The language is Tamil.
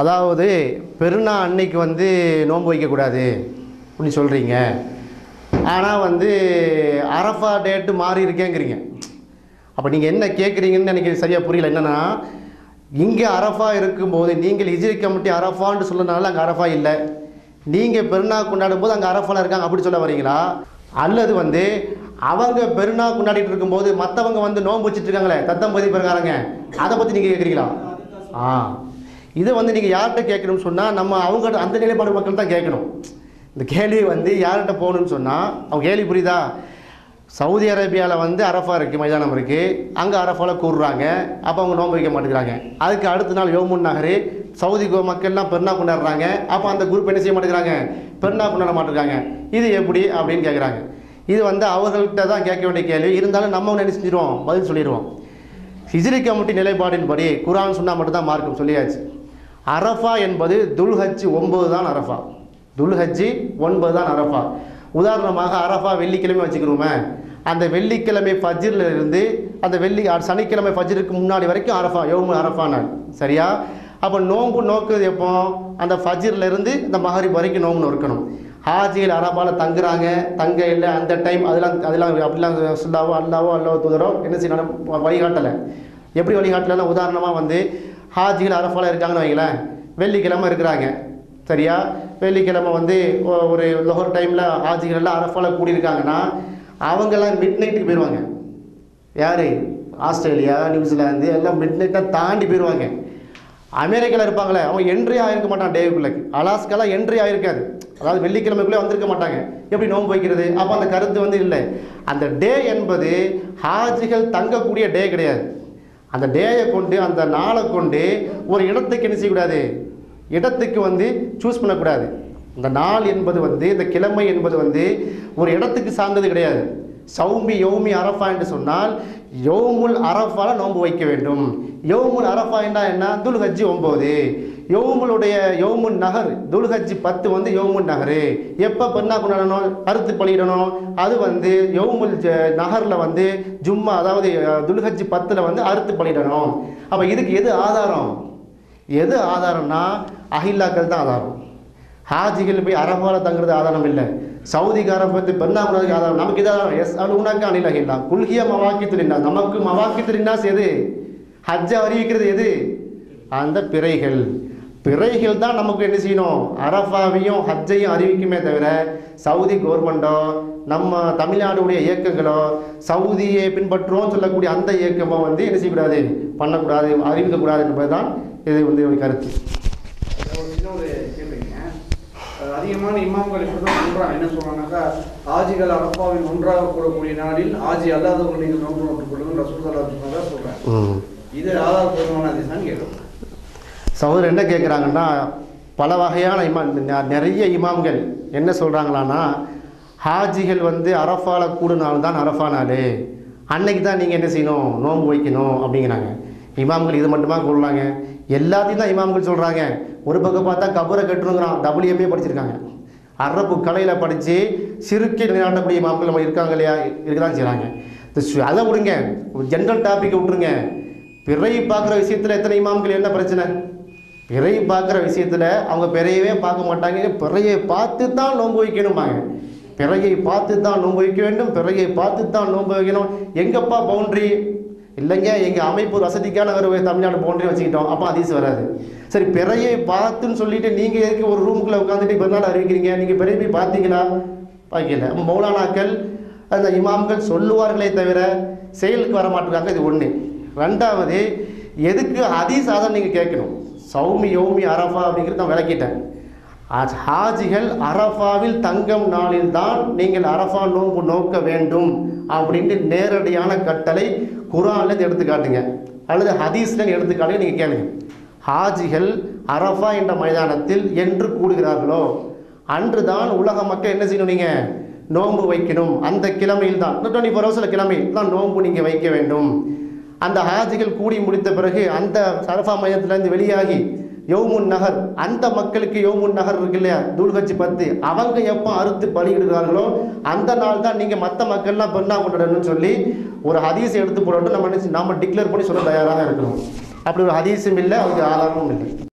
அதாவது பெருநா அன்னைக்கு வந்து நோன்பு வைக்கக்கூடாது அப்படின்னு சொல்கிறீங்க ஆனால் வந்து அரஃபா டேட்டு மாறி இருக்கேங்கிறீங்க. அப்போ நீங்கள் என்ன கேட்குறீங்கன்னு எனக்கு சரியாக புரியல. என்னென்னா இங்கே அரஃபா இருக்கும்போது நீங்கள் இஜிரி கமிட்டி அரஃபான்னு சொல்லனால அங்கே அரஃபா இல்லை. நீங்கள் பெருநா கொண்டாடும் போது அங்கே அரஃபாவில் இருக்காங்க. அப்படி சொல்ல வரீங்களா? அல்லது வந்து அவங்க பெருநா கொண்டாடிட்டு இருக்கும்போது மற்றவங்க வந்து நோன்பு வச்சுட்டு இருக்காங்களே தத்தம்பதி பிரகாரங்க. அதை பற்றி நீங்கள் கேட்குறீங்களா ஆ. இதை வந்து நீங்கள் யார்கிட்ட கேட்கணும்னு சொன்னால் நம்ம அவங்க அந்த நிலைப்பாடு மக்கள் தான் கேட்கணும். இந்த கேள்வி வந்து யார்கிட்ட போகணும்னு சொன்னால் அவங்க கேள்வி புரியுதா? சவுதி அரேபியாவில் வந்து அரஃபா இருக்குது மைதானம் இருக்குது அங்கே அரஃபாவில் கூறுறாங்க. அப்போ அவங்க நோன்பு வைக்க மாட்டேங்கிறாங்க. அதுக்கு அடுத்த நாள் யோமுன் நகர் சவுதி கோ- மக்கள்லாம் பெருனா கொண்டாடுறாங்க. அப்போ அந்த குரூப் என்ன செய்ய மாட்டேங்கிறாங்க? பெருனா கொண்டாட மாட்டேங்கிறாங்க. இது எப்படி அப்படின்னு கேட்குறாங்க இது வந்து அவர்கள்ட்ட தான் கேட்க வேண்டிய கேள்வி. இருந்தாலும் நம்ம ஒன்று என்ன செஞ்சிருவோம்? பதில் சொல்லிடுவோம் ஹிஜ்ரி கமிட்டி நிலைப்பாடின்படி குரான் சொன்னால் மட்டும்தான் மார்க்கும் சொல்லியாச்சு. அரஃபா என்பது துல்ஹஜ்ஜி ஒன்பது தான் அரஃபா. துல்ஹஜ்ஜி ஒன்பது தான் அரஃபா. உதாரணமாக அரஃபா வெள்ளிக்கிழமை வச்சுக்கிறோமே அந்த வெள்ளிக்கிழமை ஃபஜ்ரில் இருந்து அந்த வெள்ளி சனிக்கிழமை ஃபஜ்ருக்கு முன்னாடி வரைக்கும் அரஃபா யோமு அரஃபா நாள் சரியா? அப்போ நோன்பு நோக்குது எப்போ? அந்த ஃபஜ்ரில் இருந்து இந்த மகரிப் வரைக்கும் நோம்பு நோக்கணும். ஹாஜியில் அரபாவில் தங்குறாங்க தங்க இல்லை அந்த டைம் அதெல்லாம் அதெல்லாம் அப்படிலாம் சொல்லாவோ அல்லாவோ அல்லாவோ தூதரோ என்ன செய்யணும்? வழிகாட்டலை. எப்படி வழிகாட்டலைன்னா உதாரணமாக வந்து ஹாஜிகள் அரஃபால இருக்காங்கன்னு வைங்களேன். வெள்ளிக்கிழமை இருக்கிறாங்க. சரியா? வெள்ளிக்கிழமை வந்து ஒரு லொஹர் டைமில் ஹாஜிகள் எல்லாம் அரஃபால கூடியிருக்காங்கன்னா அவங்கெல்லாம் மிட் நைட்டுக்கு போயிடுவாங்க யார்? ஆஸ்திரேலியா நியூசிலாந்து எல்லாம் மிட் நைட்டாக தாண்டி போயிடுவாங்க அமெரிக்காவில் இருப்பாங்களே அவங்க என்ட்ரி ஆகிருக்க மாட்டான் டேவுக்குள்ளே. அலாஸ்காலாம் என்ட்ரி ஆகிருக்காது அதாவது வெள்ளிக்கிழமைக்குள்ளே வந்திருக்க மாட்டாங்க. எப்படி நோன்பு வைக்கிறது? அப்போ அந்த கருத்து வந்து இல்லை. அந்த டே என்பது ஹாஜிகள் தங்கக்கூடிய டே கிடையாது. அந்த டேயை கொண்டு அந்த நாளை கொண்டு ஒரு இடத்துக்கு என்ன செய்யக்கூடாது? இடத்துக்கு வந்து சூஸ் பண்ணக்கூடாது. இந்த நாள் என்பது வந்து இந்த கிழமை என்பது வந்து ஒரு இடத்துக்கு சார்ந்தது கிடையாது. சௌமி யோமி அரஃபா என்று சொன்னால் யோமுல் அரஃபால நோன்பு வைக்க வேண்டும். யோமுல் அரஃபா என்ன? என்ன துல்ஹஜ்ஜி ஒம்பது யௌமுலுடைய யோமுன் நகர் துல்ஹஜ்ஜி பத்து வந்து யோமுன் நகர். எப்போ பெண்ணா கொண்டாடணும் அறுத்து பலியிடணும் அது வந்து யோமுல் ஜ- வந்து ஜும்மா அதாவது அஹ், பத்தில் வந்து அறுத்து பலியிடணும் அப்போ இதுக்கு எது ஆதாரம்? எது ஆதாரம்னா அஹில்லாக்கள் தான் ஆதாரம். ஹாஜிகள் போய் அரபால தங்குறது ஆதாரம் இல்லை. சவுதிக்காரன் பற்றி பெண்ணாகுனதுக்கு ஆதாரம். நமக்கு இதாக எஸ் அது உனக்கு அணில் அகில்லா குல்கிய மவாக்கி மவாக்கித்துலின்னா நமக்கு மவாக்கித்துலின்னாஸ் எது? ஹஜ்ஜை அறிவிக்கிறது எது? அந்த பிறைகள். பிறைகள் தான் நமக்கு என்ன செய்யணும்? அரஃபாவையும் ஹஜ்ஜையும் அறிவிக்குமே தவிர சவுதி கவர்மெண்ட்டோ நம்ம தமிழ்நாடுடைய இயக்கங்களோ சவுதியை பின்பற்றுவோம் சொல்லக்கூடிய அந்த இயக்கமோ வந்து என்ன செய்யக்கூடாது? பண்ணக்கூடாது அறிவிக்கக்கூடாது என்பதுதான் இது வந்து ஒரு கருத்து அதிகமான இமாம்கள் இப்படி தான் சொல்றாங்க. என்ன சொல்றாங்கன்னாக்கா ஆஜிகள் அரப்பாவில் ஒன்றாக கூடக்கூடிய நாளில் ஆஜி அல்லாதவர்கள் நீங்கள் நோன்பு நோட்டுக் கொள்ளுங்கள் ரசூல் சொன்னதா சொல்றாங்க. இது ஆதாரபூர்வமான அதிசயம் கேட்கும் சகோதரர் என்ன கேட்குறாங்கன்னா பல வகையான இமாம் ந- நிறைய இமாம்கள் என்ன சொல்கிறாங்களான்னா ஹாஜிகள் வந்து அரஃபால கூடுனாலும் நாள் தான் அரஃபா நாள். அன்னைக்கு தான் நீங்கள் என்ன செய்யணும்? நோன்பு வைக்கணும் அப்படிங்கிறாங்க. இமாம்கள் இது மட்டுமா சொல்கிறாங்க எல்லாத்தையும் தான் இமாம்கள் சொல்கிறாங்க ஒரு பக்கம் பார்த்தா கபரை கட்டுணுங்கிறான் டபுள்யூஎம்ஏ படிச்சிருக்காங்க. அரபு கலையில் படித்து சிறுக்கை நிலைநாட்டக்கூடிய இமாம்கள் நம்ம இருக்காங்க இல்லையா? இருக்க தான் செய்கிறாங்க அதை விடுங்க. ஜென்ரல் டாப்பிக்கை விட்டுருங்க. பிறையை பார்க்குற விஷயத்தில் எத்தனை இமாம்கள்? என்ன பிரச்சனை? பிறை பார்க்குற விஷயத்தில் அவங்க பிறையவே பார்க்க மாட்டாங்க பிறையை பார்த்து தான் நோன்பு வைக்கணுமாங்க பிறையை பார்த்து தான் நோன்பு வைக்க வேண்டும். பிறையை பார்த்து தான் நோன்பு வைக்கணும். எங்கப்பா பவுண்ட்ரி இல்லைங்க எங்கள் அமைப்பு ஒரு வசதிக்கான ஒரு தமிழ்நாடு பவுண்டரி வச்சுக்கிட்டோம். அப்போ அதிசு வராது. சரி பிறையை பார்த்துன்னு சொல்லிட்டு நீங்கள் எதுக்கு ஒரு ரூமுக்குள்ளே உட்காந்துட்டு பிறநாள் அறிவிக்கிறீங்க? நீங்கள் பிறையை போய் பார்த்தீங்களா? பார்க்கல. மௌலானாக்கள் அந்த இமாம்கள் சொல்லுவார்களே தவிர செயலுக்கு வர மாட்டேங்கிறாங்க இது ஒன்று ரெண்டாவது எதுக்கு ஹதீஸ் ஆதாரம் நீங்கள் கேட்கணும்? சௌமி யௌமி அரஃபா அப்படிங்கிறது நான் விளக்கிட்டேன். ஹாஜிகள் அரஃபாவில் தங்கம் நாளில் தான் நீங்கள் அரஃபா நோன்பு நோக்க வேண்டும் அப்படின்ட்டு நேரடியான கட்டளை குரான்லேருந்து எடுத்து காட்டுங்க அல்லது ஹதீஸ்லேருந்து எடுத்து காட்டுங்க நீங்கள் கேளுங்க. ஹாஜிகள் அரஃபா என்ற மைதானத்தில் என்று கூடுகிறார்களோ அன்று தான் உலக மக்கள் என்ன செய்யணும் நீங்கள் நோன்பு வைக்கணும். அந்த கிழமையில் தான் டுவெண்ட்டி ஃபோர் ஹவர்ஸில் கிழமையில் தான் நோன்பு நீங்கள் வைக்க வேண்டும். அந்த ஹாஜிகள் கூடி முடித்த பிறகு அந்த சரஃபா மையத்திலேருந்து வெளியாகி யோமுன் நகர் அந்த மக்களுக்கு யோமுன் நகர் இருக்கு இல்லையா? தூள்கட்சி பத்து. அவங்க எப்போ அறுத்து பலியிடுகிறார்களோ அந்த நாள் தான் நீங்கள் மற்ற மக்கள்லாம் பெண்ணா கொண்டாடணும்னு சொல்லி ஒரு ஹதீஸ் எடுத்து போட்டு நம்ம என்ன நாம டிக்ளேர் பண்ணி சொல்ல தயாராக இருக்கணும் அப்படி ஒரு ஹதீஸும் இல்லை அதுக்கு ஆதாரமும் இல்லை.